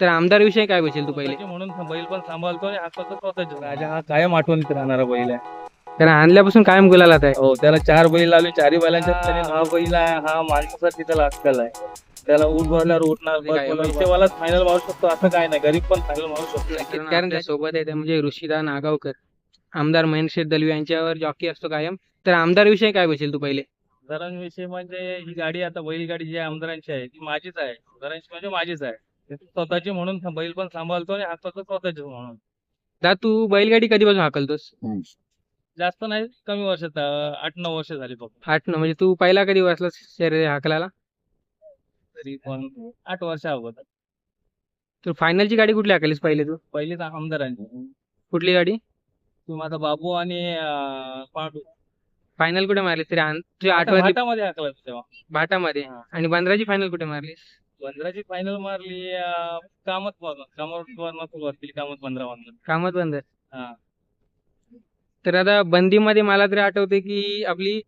तर आमदार विषयी काय बोलशील तू पहिले? स्वतःचे म्हणून बैल पण सांभाळतो आणि स्वतःचे राजा हा कायम आठवणीत राहणारा बैल आहे. कारण आणल्यापासून कायम गुलाला आहे. हो त्याला चार बैल लावले चारही बैलांच्या त्याने हा बैल आहे हा माणसासाठी त्याला अक्कल आहे. त्याला उठ भरल्यावर उठणार पैसेवालाच फायनल मारू शकतो असं काय नाही. गरीब पण फायनल मारू शकतो. नक्कीच कारण त्या सोबत आहे ते म्हणजे ऋषिदा नागावकर आमदार महेंद्र शेठ दलवी यांच्यावर जॉकी असतो कायम. तर आमदार विषयी काय बोलशील तू पहिले? विषय म्हणजे ही गाडी आता बैलगाडी जी आमदारांची आहे ती माझीच आहे. आमदारांची म्हणजे माझीच आहे. स्वतःची म्हणून बैल पण सांभाळतो आणि हात फक्त स्वतःचे म्हणून. दा तू बैलगाडी कधीपासून हाकलतोस? जास्त नाही कमी वर्षात आठ नऊ वर्ष झाली फक्त. आठ न म्हणजे तू पहिला कधी वाचलास शरीर हाकलाला तरी पण आठ वर्ष अगोदर. तर फायनलची गाडी कुठली हाकलीस पहिले तू? पहिलीच आमदारांची. कुठली गाडी? तू माझा बाबू आणि पांडू. फायनल कुठे मारलीस? तरी तुझ्या आठवणी घाटामध्ये हाकला तेव्हा. भाटामध्ये. आणि बंदराची फायनल कुठे मारलीस? पंधराची फायनल मारली अं, कामत कामत सुरुवात केली कामत पंधरा मधून कामत बंदर. हा. तर आता बंदीमध्ये मला तरी आठवते की आपली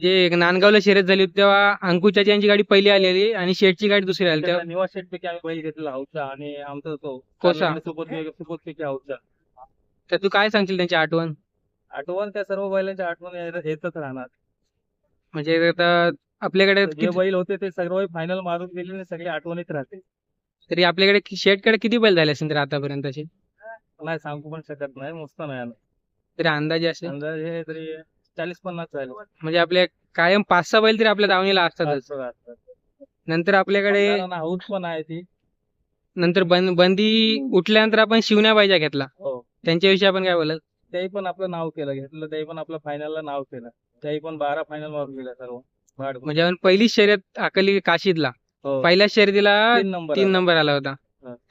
जे नांदगावला शर्यत झाली होती तेव्हा अंकुचाची यांची गाडी पहिली आलेली आणि शेठची गाडी दुसरी आली. तेव्हा निवास शेट पैकी आम्ही बैल घेतला हौसा आणि आमचा तो कोसा. सुपत सुपत पैकी हौसा तर तू काय सांगशील त्यांची आठवण? आठवण त्या सर्व बैलांच्या आठवण येत- येतच राहणार. म्हणजे आता आपल्याकडे जे किती- बैल होते ते सर्व फायनल मारून गेले आणि सगळे आठवणीत राहते. तरी आपल्याकडे कि- शेठकडे किती बैल झाले असेल तर आतापर्यंतचे? नाही सांगू पण शकत नाही मस्त नाही आलं. तरी अंदाजे असेल अंदाजे तरी चाळीस पन्नास झाले. म्हणजे आपल्या कायम पाच सहा बैल तरी आपल्या दावणीला असतातच. असं राहतं. नंतर आपल्याकडे आमदारांना हौस पण आहे ती. नंतर बंद बंदी उठल्यानंतर आपण शिवण्या पाहिजे घेतला. हो. त्यांच्याविषयी आपण काय बोलत त्याही पण आपलं नाव केलं घेतलं त्याही पण आपलं फायनलला नाव केलं. त्याही पण बारा फायनल मारून गेल्या सर्व. म्हणजे आपण पहिलीच शर्यत आकली काशीदला. हो. पहिल्याच शर्यतीला तीन नंबर आला. नंबर आला होता.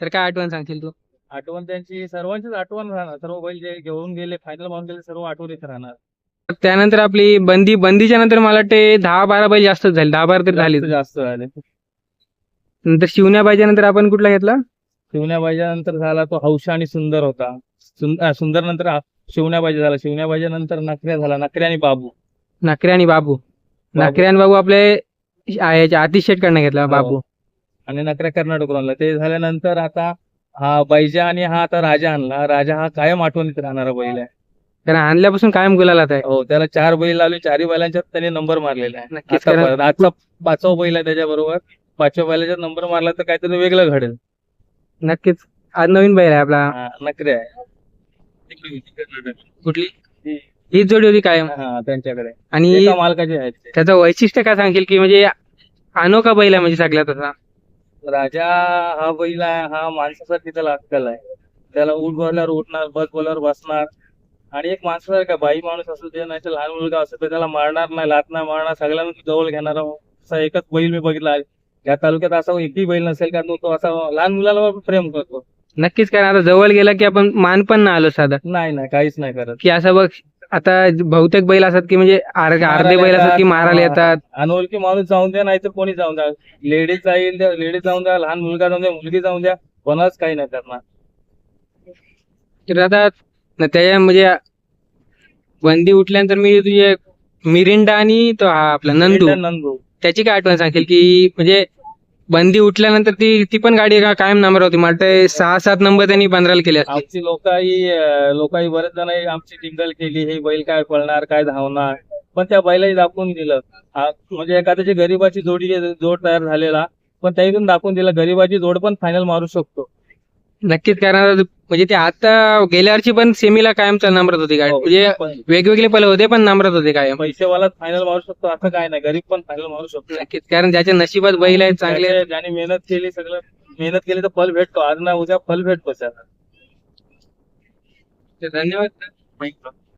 तर काय आठवण सांगशील तू? आठवण त्यांची सर्वांचीच आठवण राहणार. सर्व बैल जे घेऊन गेले फायनल मारून गेले सर्व आठवणीत राहणार. त्यानंतर आपली बंदी बंदीच्या नंतर मला वाटते दहा बारा बैल जास्तच झाले. दहा बारा तरी झाली जास्त- जास्त झाले. नंतर शिवण्या पाहिजे नंतर आपण कुठला घेतला? शिवण्याबाईच्या नंतर झाला तो हौशा आणि सुंदर होता. सुंदर नंतर शिवण्याबाजी झाला. शिवण्याबाईच्या नंतर नकऱ्या झाला. नकऱ्या आणि बाबू. नाकरे आणि बाबू. नाकरे आणि बाबू आपले याच्या आतिश शेट कडनं घेतला बाबू. आणि नकऱ्या कर्नाटक आणला ते झाल्यानंतर आता हा बैजा आणि हा आता राजा आणला. राजा हा कायम आठवणीत राहणारा बैल आहे. कारण आणल्यापासून कायम गुलाला आहे. हो त्याला चार बैल लावले. चारही बैलांच्यात त्याने नंबर मारलेला आहे. आता आजचा पाचवा बैल आहे त्याच्याबरोबर. पाचव्या बैलाचा नंबर मारला तर काहीतरी वेगळं घडेल. नक्कीच. आज नवीन बैल आहे आपला. हा, नकरे आहे. तिकडे. कुठली? ही- हीच जोडी होती कायम. हा त्यांच्याकडे. आणि एका मालकाचे आहेत ते. त्याचं वैशिष्ट्य काय सांगशील की म्हणजे अनोखा बैल आहे म्हणजे सगळ्यात तसा राजा हा बैल आहे हा माणसासाठी त्याला अक्कल आहे. त्याला उठ उठणार बस बोलल्यावर बसणार. आणि एक माणसासारखा बाई माणूस असू दे नाही तर लहान मुलगा असू दे त्याला मारणार नाही लात नाही मारणार सगळ्यांना जवळ घेणार असा एकच बैल मी बघितला. आहे या तालुक्यात असा एकही बैल नसेल का तो असा लहान मुलाला प्रेम करतो. नक्कीच कारण आता जवळ गेला की आपण मान पण ना आलो साधा. नाही नाही काहीच नाही करत. की असं बघ आता बहुतेक बैल असतात की म्हणजे अर्धे बैल असतात की मारायला येतात. अनोळखी माणूस जाऊन द्या नाही तर कोणी जाऊन द्या. लेडीज जाईल लेडीज जाऊन द्या लहान मुलगा जाऊन द्या मुलगी जाऊन द्या. कोणाच काही नाही करणार. तर आता त्याच्या म्हणजे बंदी उठल्यानंतर मी तुझे मिरिंडा आणि तो हा आपला नंदू. नंदू. त्याची काय आठवण सांगेल की म्हणजे बंदी उठल्यानंतर ती ती पण गाडी का- कायम नंबर होती. मला सहा सात नंबर त्यांनी पंधराला केले आमची लोकाही लोकाही बरेच जण आमची टिंगल केली. हे बैल काय पळणार काय धावणार. पण त्या बैलाही दाखवून दिलं. म्हणजे एखाद्याची गरीबाची जोडी जोड तयार झालेला. पण त्यातून दाखवून दिलं. गरीबाची जोड पण फायनल मारू शकतो. नक्कीच कारण म्हणजे ते आता गेल्या वर्षी पण सेमीला कायम नंबरात होती गाडी. हो. म्हणजे वेगवेगळे पल होते पण नंबरात होते कायम. पैसेवालाच फायनल मारू शकतो असं काय नाही. गरीब पण फायनल मारू शकतो. नक्कीच कारण ज्याच्या नशिबात बैल आहेत चांगले ज्याने मेहनत केली सगळं मेहनत केली तर फल भेटतो. आज ना उद्या फल भेटतो त्याला धन्यवाद.